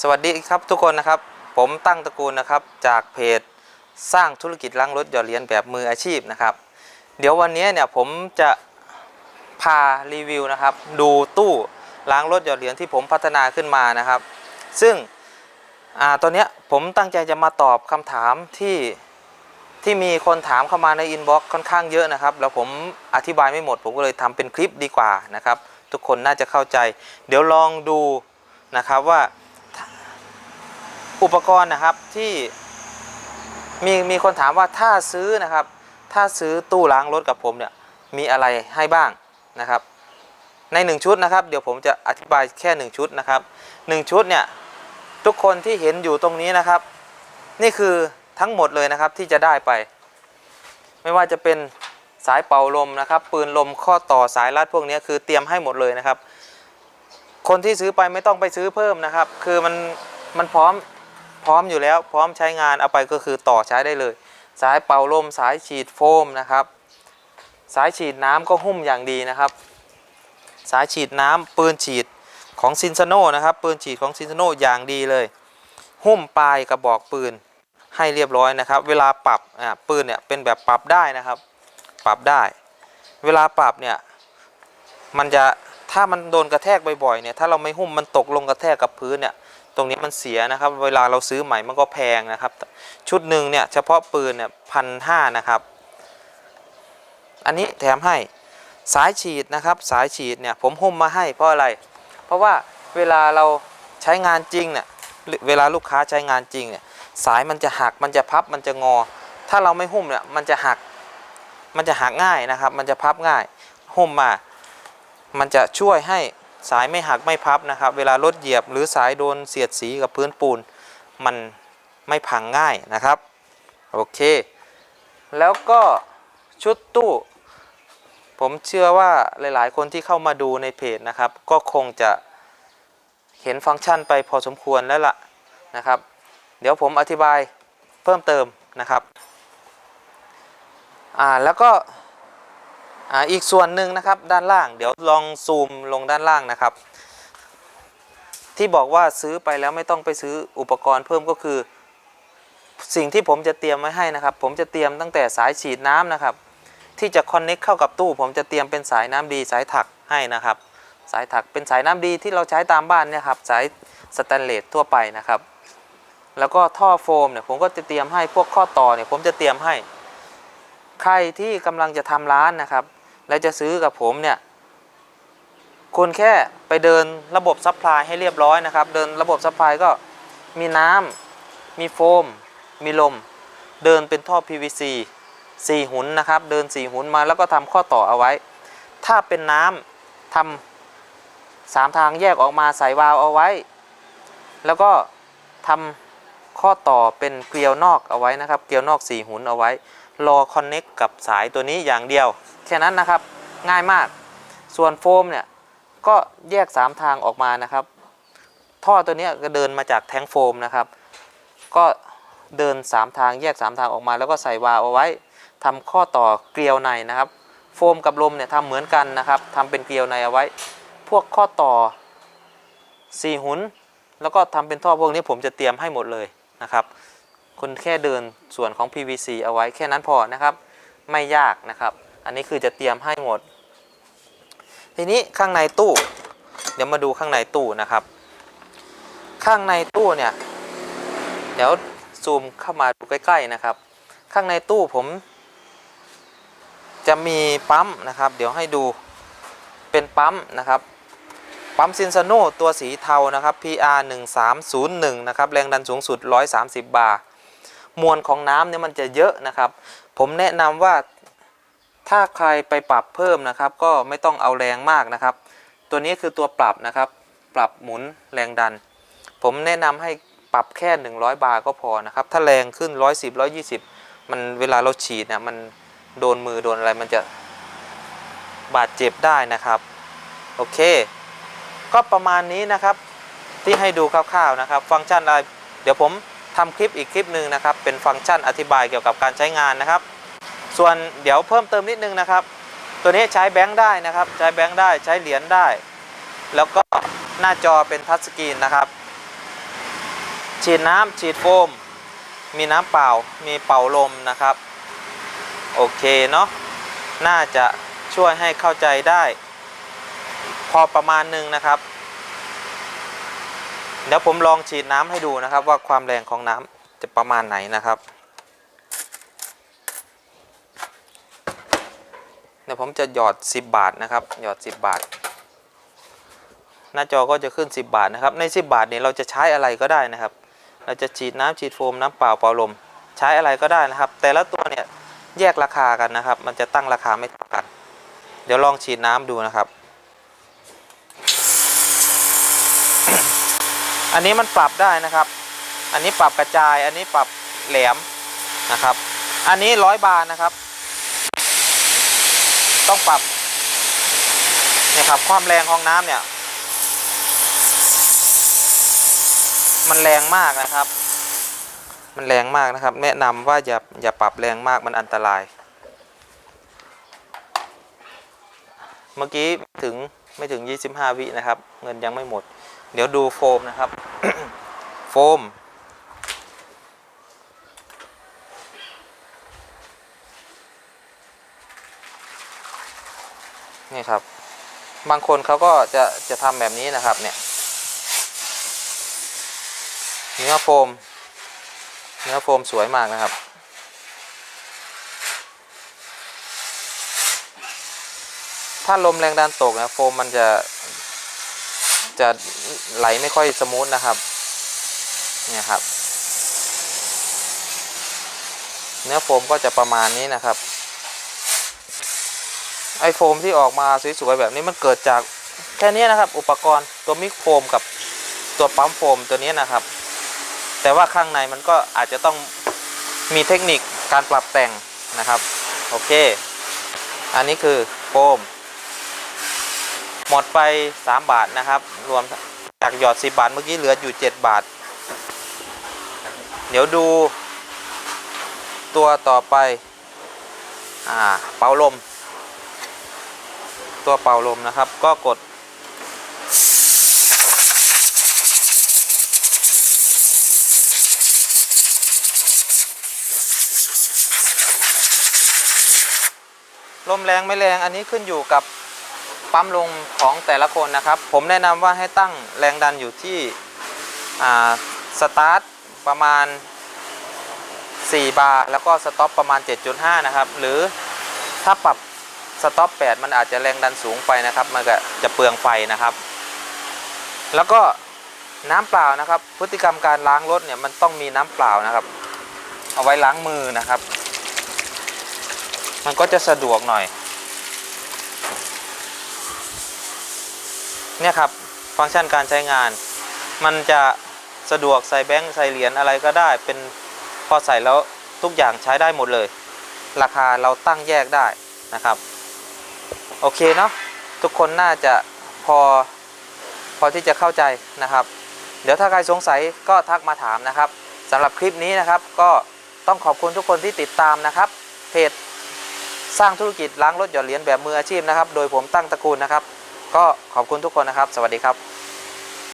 สวัสดีครับทุกคนนะครับ ผมตั้งตระกูลนะครับ จากเพจสร้างธุรกิจล้างรถหยอดเหรียญแบบมืออาชีพนะครับ เดี๋ยววันนี้เนี่ยผมจะพารีวิวนะครับ ดูตู้ล้างรถหยอดเหรียญที่ผมพัฒนาขึ้นมานะครับ ซึ่งอ่าตอนนี้ผมตั้งใจจะมาตอบคำถามที่ที่มีคนถามเข้ามาในอินบ็อกซ์ค่อนข้างเยอะนะครับ แล้วผมอธิบายไม่หมด ผมก็เลยทำเป็นคลิปดีกว่านะครับ ทุกคนน่าจะเข้าใจ เดี๋ยวลองดูนะครับว่า อุปกรณ์นะครับที่มีมีคนถามว่าถ้าซื้อนะครับ ถ้าซื้อตู้ล้างรถกับผมเนี่ยมีอะไรให้บ้างนะครับ ใน 1 ชุดนะครับ เดี๋ยวผมจะอธิบายแค่ 1 ชุดนะครับ 1 ชุดเนี่ยทุกคนที่เห็นอยู่ตรงนี้นะครับ นี่คือทั้งหมดเลยนะครับที่จะได้ไป ไม่ว่าจะเป็นสายเป่าลมนะครับ ปืนลมข้อต่อสายรัดพวกนี้คือเตรียมให้หมดเลยนะครับ คนที่ซื้อไปไม่ต้องไปซื้อเพิ่มนะครับ คือมันมันพร้อม พร้อมอยู่แล้วพร้อมใช้งานเอาไปก็คือต่อใช้ได้เลย สายเป่าลมสายฉีดโฟมนะครับ สายฉีดน้ำก็หุ้มอย่างดีนะครับ สายฉีดน้ำปืนฉีดของซินซโนนะครับปืนฉีดของซินซโนอย่างดีเลย หุ้มปลายกระบอกปืนให้เรียบร้อยนะครับ เวลาปรับปืนเนี่ยเป็นแบบปรับได้นะครับ ปรับได้ เวลาปรับเนี่ยมันจะถ้ามันโดนกระแทกบ่อยๆเนี่ยถ้าเราไม่หุ้มมันตกลงกระแทกกับพื้นเนี่ย ตรงนี้มันเสียนะครับ เวลาเราซื้อใหม่มันก็แพงนะครับ ชุดหนึ่งเนี่ยเฉพาะปืนเนี่ยพันห้านะครับ อันนี้แถมให้สายฉีดนะครับ สายฉีดเนี่ยผมหุ้มมาให้เพราะอะไร เพราะว่าเวลาเราใช้งานจริงเนี่ยเวลาลูกค้าใช้งานจริงเนี่ยสายมันจะหักมันจะพับมันจะงอ ถ้าเราไม่หุ้มเนี่ยมันจะหักมันจะหักง่ายนะครับ มันจะพับง่ายหุ้มมา มันจะช่วยให้ สายไม่หักไม่พับนะครับ เวลารถเหยียบหรือสายโดนเสียดสีกับพื้นปูน มันไม่พังง่ายนะครับ โอเค แล้วก็ชุดตู้ ผมเชื่อว่าหลายๆ คนที่เข้ามาดูในเพจนะครับ ก็คงจะเห็นฟังก์ชันไปพอสมควรแล้วล่ะนะครับ เดี๋ยวผมอธิบายเพิ่มเติมนะครับ อ่าแล้วก็ อ่าอีกส่วนหนึ่งนะครับด้านล่าง เดี๋ยวลองซูมลงด้านล่างนะครับ ที่บอกว่าซื้อไปแล้วไม่ต้องไปซื้ออุปกรณ์เพิ่มก็คือ สิ่งที่ผมจะเตรียมไว้ให้นะครับ ผมจะเตรียมตั้งแต่สายฉีดน้ำนะครับ ที่จะคอนเน็กเข้ากับตู้ ผมจะเตรียมเป็นสายน้ำดีสายถักให้นะครับ สายถักเป็นสายน้ำดีที่เราใช้ตามบ้านเนี่ยครับสายสแตนเลสทั่วไปนะครับ แล้วก็ท่อโฟมเนี่ยผมก็จะเตรียมให้พวกข้อต่อเนี่ยผมจะเตรียมให้ ใครที่กำลังจะทำร้านนะครับ แล้วจะซื้อกับผมเนี่ยคุณแค่ไปเดินระบบซัพพลายให้เรียบร้อยนะครับ เดินระบบซัพพลายก็มีน้ำมีโฟม มีลม เดินเป็นท่อ PVC 4 หุนนะครับ เดิน 4 หุนมาแล้วก็ทำข้อต่อเอาไว้ ถ้าเป็นน้ำทำสามทางแยกออกมาใส่วาล์วเอาไว้ แล้วก็ทำข้อต่อเป็นเกลียวนอกเอาไว้นะครับ เกลียวนอก 4 หุนเอาไว้ รอคอนเน็กกับสายตัวนี้อย่างเดียวแค่นั้นนะครับง่ายมาก ส่วนโฟมเนี่ยก็แยก 3 ทางออกมานะครับ ท่อตัวนี้ก็เดินมาจากแทงโฟมนะครับ ก็เดิน 3 ทางแยก 3 ทางออกมา แล้วก็ใส่วาล์วเอาไว้ทำข้อต่อเกลียวในนะครับ โฟมกับลมเนี่ยทำเหมือนกันนะครับทำเป็นเกลียวในเอาไว้ พวกข้อต่อ4หุนแล้วก็ทำเป็นท่อพวกนี้ผมจะเตรียมให้หมดเลยนะครับ คุณแค่เดินส่วนของ PVC เอาไว้แค่นั้นพอนะครับ ไม่ยากนะครับ อันนี้คือจะเตรียมให้หมด ทีนี้ข้างในตู้ เดี๋ยวมาดูข้างในตู้นะครับ ข้างในตู้เนี่ย เดี๋ยวซูมเข้ามาดูใกล้ๆนะครับ ข้างในตู้ผม จะมีปั๊มนะครับ เดี๋ยวให้ดูเป็นปั๊มนะครับปั๊มซินซาโนตัวสีเทานะครับ PR 1301นะครับ แรงดันสูงสุด 130 บาร์ มวลของน้ำเนี่ยมันจะเยอะนะครับ ผมแนะนำว่าถ้าใครไปปรับเพิ่มนะครับ ก็ไม่ต้องเอาแรงมากนะครับ ตัวนี้คือตัวปรับนะครับ ปรับหมุนแรงดัน ผมแนะนำให้ปรับแค่ 100 บาร์ก็พอนะครับ ถ้าแรงขึ้น 110 120 มันเวลาเราฉีดเนี่ยมันโดนมือโดนอะไรมันจะบาดเจ็บได้นะครับ โอเค ก็ประมาณนี้นะครับ ที่ให้ดูคร่าวๆนะครับ ฟังก์ชันอะไร เดี๋ยวผม ทำคลิปอีกคลิปหนึ่งนะครับ เป็นฟังก์ชันอธิบายเกี่ยวกับการใช้งานนะครับ ส่วนเดี๋ยวเพิ่มเติมนิดนึงนะครับ ตัวนี้ใช้แบงค์ได้นะครับ ใช้แบงค์ได้ใช้เหรียญได้ แล้วก็หน้าจอเป็นทัชสกรีนนะครับ ฉีดน้ำฉีดโฟม มีน้ำเปล่า มีเป่าลมนะครับ โอเคเนาะน่าจะช่วยให้เข้าใจได้ พอประมาณหนึ่งนะครับ เดี๋ยวผมลองฉีดน้ำให้ดูนะครับ ว่าความแรงของน้ำจะประมาณไหนนะครับเดี๋ยวผมจะหยอด 10 บาทนะครับ หยอด 10 บาท หน้าจอก็จะขึ้น 10 บาทนะครับ ใน 10 บาทเนี่ยเราจะใช้อะไรก็ได้นะครับ เราจะฉีดน้ำฉีดโฟมน้ำเปล่าเป่าลม ใช้อะไรก็ได้นะครับ แต่ละตัวเนี่ยแยกราคากันนะครับ มันจะตั้งราคาไม่เท่ากัน เดี๋ยวลองฉีดน้ำดูนะครับ อันนี้มันปรับได้นะครับ อันนี้ปรับกระจาย อันนี้ปรับแหลมนะครับ อันนี้ร้อยบาทนะครับ ต้องปรับเนี่ยครับความแรงของน้ำเนี่ย มันแรงมากนะครับ มันแรงมากนะครับ แนะนำว่าอย่าอย่าปรับแรงมากมันอันตราย เมื่อกี้ถึงไม่ถึง 25 วินะครับ เงินยังไม่หมด เดี๋ยวดูโฟมนะครับ โฟม นี่ครับ บางคนเขาก็จะจะทำแบบนี้นะครับเนี่ย เนื้อโฟม เนื้อโฟมสวยมากนะครับถ้าลมแรงดันตกนะโฟมมันจะ จะไหลไม่ค่อยสมูทนะครับเนี่ยครับ เนื้อโฟมก็จะประมาณนี้นะครับ ไอโฟมที่ออกมาสวยๆแบบนี้มันเกิดจากแค่นี้นะครับ อุปกรณ์ตัวมิกโฟมกับตัวปั๊มโฟมตัวนี้นะครับ แต่ว่าข้างในมันก็อาจจะต้องมีเทคนิคการปรับแต่งนะครับ โอเค อันนี้คือโฟม หมดไป 3 บาทนะครับ รวมจากหยอด 10 บาทเมื่อกี้เหลืออยู่ 7 บาท เดี๋ยวดูตัวต่อไป อ่า เป่าลม ตัวเป่าลมนะครับ ก็กด ลมแรงไม่แรงอันนี้ขึ้นอยู่กับ ปั๊มลมของแต่ละคนนะครับ ผมแนะนำว่าให้ตั้งแรงดันอยู่ที่สตาร์ทประมาณ 4 บาร์แล้วก็สต็อปประมาณ 7.5 นะครับ หรือถ้าปรับสต็อป8มันอาจจะแรงดันสูงไปนะครับ มันก็จะเปลืองไฟนะครับ แล้วก็น้ำเปล่านะครับ พฤติกรรมการล้างรถเนี่ยมันต้องมีน้ำเปล่านะครับ เอาไว้ล้างมือนะครับ มันก็จะสะดวกหน่อย เนี่ยครับฟังก์ชันการใช้งาน มันจะสะดวกใส่แบงค์ใส่เหรียญอะไรก็ได้ เป็นพอใส่แล้วทุกอย่างใช้ได้หมดเลย ราคาเราตั้งแยกได้นะครับ โอเคเนาะทุกคนน่าจะพอพอที่จะเข้าใจนะครับ เดี๋ยวถ้าใครสงสัยก็ทักมาถามนะครับสำหรับคลิปนี้นะครับ ก็ต้องขอบคุณทุกคนที่ติดตามนะครับ เพจสร้างธุรกิจล้างรถหยอดเหรียญแบบมืออาชีพนะครับ โดยผมตั้งตระกูลนะครับ ก็ขอบคุณทุกคนนะครับ สวัสดีครับ